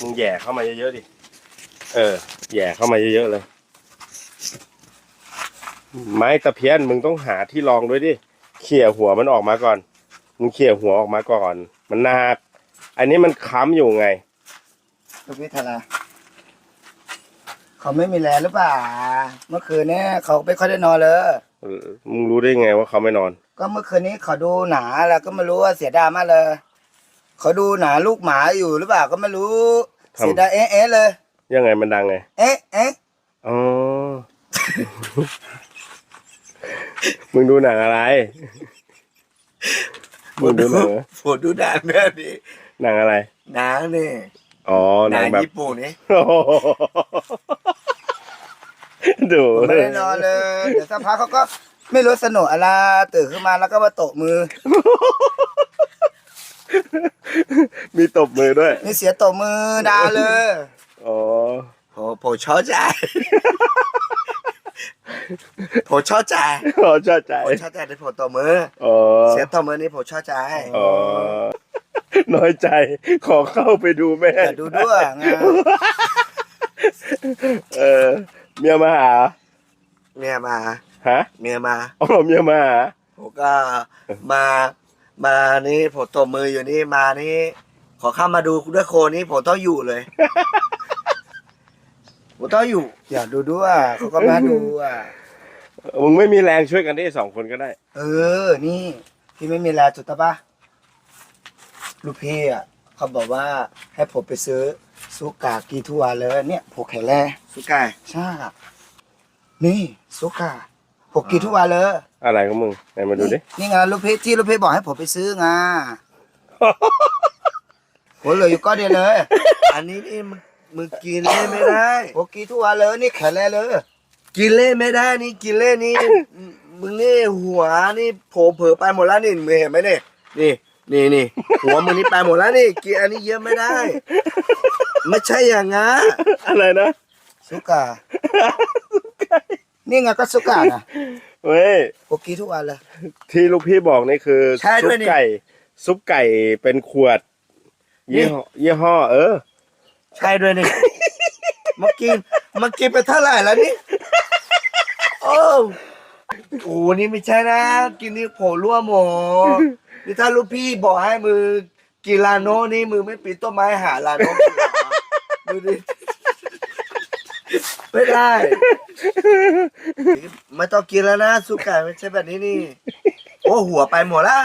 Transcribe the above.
มึงแหย่เข้ามาเยอะๆดิ เออแหย่เข้ามาเยอะๆเลย ไม้ตะเพียนมึงต้องหาที่รองด้วยดิ เขี่ยหัวมันออกมาก่อน มึงเขี่ยหัวออกมาก่อน มันหนัก อันนี้มันค้ำอยู่ไง ลูกพี่ธาราเขาไม่มีแรงหรือเปล่า เมื่อคืนเนี้เขาไม่ค่อยได้นอนเลยเออมึงรู้ได้ไงว่าเขาไม่นอน ก็เมื่อคืนนี้เขาดูหนาแล้วก็ไม่รู้ว่าเสียดายมากเลย เขาดูหนาลูกหมาอยู่หรือเปล่าก็ไม่รู้ทำเสียดายเอ๊ะเอ๊ะเลย ยังไงมันดังไง เอ๊ะเอ๊ะอ๋อ มึงดูหนังอะไร มึงดูหนังเหรอผมดูหนังเรื่องนี้หนังอะไร หนังนี่อ๋อหหนันังงแบบญี่ปุ่นนี่โอ้โหดูผมไม่ได้นอนเลย เดี๋ยวสักพักเขาก็ไม่รู้สนุกอะไรตื่นขึ้นมาแล้วก็มาโตะมือ มีตบมือด้วยมีเสียโตะมือดาเลยอ๋อผมผมชอบใจผมชอบใจอ๋อชอบใจ ผมชอบใจในผมโตะมือ อ๋อ เสียโตะมือนี่ผมชอบใจอ๋อ น้อยใจ ขอเข้าไปดูแม่อย่าดูด้วยไงเออ เมียมาหา เมียมา ฮะ เมียมาอ๋อเมียมาหาผมก็มา มานี่ผมตบมืออยู่นี่มานี่ ขอเข้ามาดูด้วยโคนี่ผมต้องอยู่เลย ผมต้องอยู่ อย่าดูด้วยเขาก็มาดูอะ มึงไม่มีแรงช่วยกันได้สองคนก็ได้ เออ นี่ พี่ไม่มีแรงจุดตะปะลูกพี่อะเขาบอกว่าให้ผมไปซื้อซุกากีทัวเลยเนี่ยผมแข็งแรงซุกาใช่ครับนี่ซุกาผมกินทุกวันเลย อะไรของมึงไหนมาดูดิ นี่ไงลูกพี่ที่ลูกพี่บอกให้ผมไปซื้อไง ผมเหลืออยู่ก้อนเดียวเลยอันนี้นี่มึงมึงกินเล่นไม่ได้ผมกินทุกวันเลยนี่แข็งแรงเลย กินเล่นไม่ได้นี่กินเล่นนี่มึงนี่หัวนี่โผล่เผลอไปหมดแล้วนี่มึงเห็นไหมเนี่ยนี่นี่นี่หัวมึงนี่ไปหมดแล้วนี่กินอันนี้เยอะไม่ได้ไม่ใช่อย่างงั้นอะไรนะซุกานี่ไงก็ซุกานะเว้ยผมกินทุกวันเลย ที่ลูกพี่บอกนี่คือใช่ซุด้ปวยนี่ ไก่ ซุปไก่เป็นขวด ยี่ห้อยี่ห้อเออ ใช่ด้วยนี่มากินมากินไปเท่าไหร่แล้วนี่ โอ้โหนี่ไม่ใช่นะ กินนี่โผล่รั่วหมอนี่ถ้าลูกพี่บอกให้มือกินลาโน่นี่มือไม่ปีนต้นไม้หาลาโน่กินเหรอดูดิไม่ได้ ไม่ต้องกินแล้วนะสุกไก่ไม่ใช่แบบนี้นี่ โอ้หัวไปหมดแล้ว